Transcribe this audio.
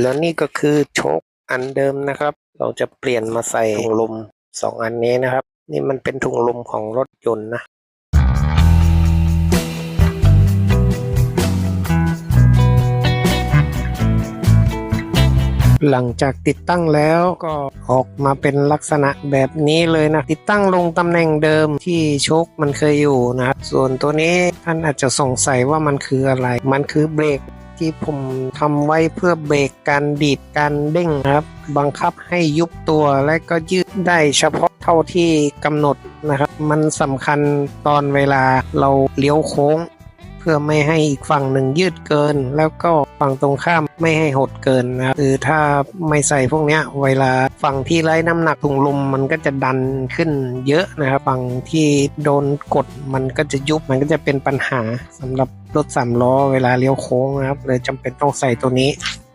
แล้วนี่ก็คือโชคอันเดิมนะครับ เราจะเปลี่ยนมาใส่ถุงลมสองอันนี้นะครับ นี่มันเป็นถุงลมของรถยนต์นะหลังจากติดตั้งแล้วก็ออกมาเป็นลักษณะแบบนี้เลยนะ ติดตั้งลงตำแหน่งเดิมที่โชคมันเคยอยู่นะ ส่วนตัวนี้ท่านอาจจะสงสัยว่ามันคืออะไร มันคือเบรก ที่ผมทำไว้เพื่อเบรกการดีดการเด้งครับ บังคับให้ยุบตัวและก็ยืดได้เฉพาะเท่าที่กำหนดนะครับ มันสำคัญตอนเวลาเราเลี้ยวโค้ง พื่อไม่ให้อีกฝั่งหนึ่งยืดเกิน แล้วก็ฝั่งตรงข้ามไม่ให้หดเกินนะหรือถ้าไม่ใส่พวกเนี้ยเวลาฝั่งที่ไร้น้ำหนักถุงลมมันก็จะดันขึ้นเยอะนะครับฝั่งที่โดนกดมันก็จะยุบมันก็จะเป็นปัญหาสำหรับรถสามล้อเวลาเลี้ยวโค้งนะครับเลยจำเป็นต้องใส่ตัวนี้